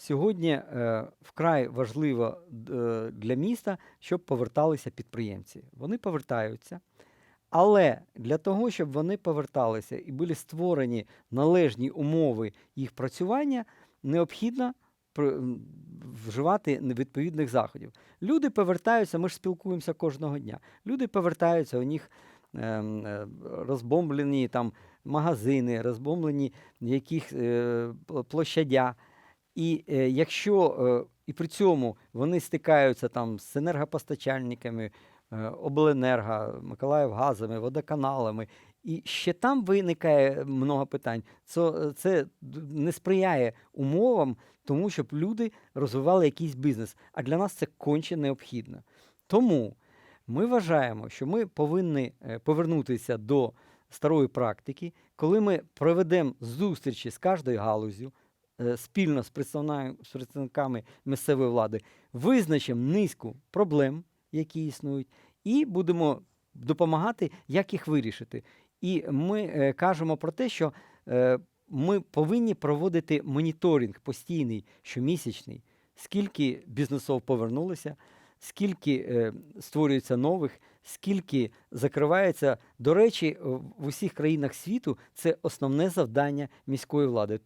Сьогодні е, вкрай важливо е, для міста, щоб поверталися підприємці. Вони повертаються, але для того, щоб вони поверталися і були створені належні умови їх працювання, необхідно вживати відповідних заходів. Люди повертаються, ми ж спілкуємося кожного дня. Люди повертаються, у них ем, е, розбомблені там магазини, розбомблені яких площадя. І е, якщо е, і при цьому вони стикаються там з енергопостачальниками, е, обленерго, Миколаївгазами, водоканалами, і ще там виникає много питань, це, це не сприяє умовам тому, щоб люди розвивали якийсь бізнес. А для нас це конче необхідно. Тому ми вважаємо, що ми повинні е, повернутися до старої практики, коли ми проведемо зустрічі з кожною галузю, спільно з представниками місцевої влади, визначимо низку проблем, які існують, і будемо допомагати, як їх вирішити. І ми е, кажемо про те, що е, ми повинні проводити моніторинг постійний, щомісячний, скільки бізнесов повернулося, скільки е, створюється нових, скільки закривається. До речі, в усіх країнах світу це основне завдання міської влади.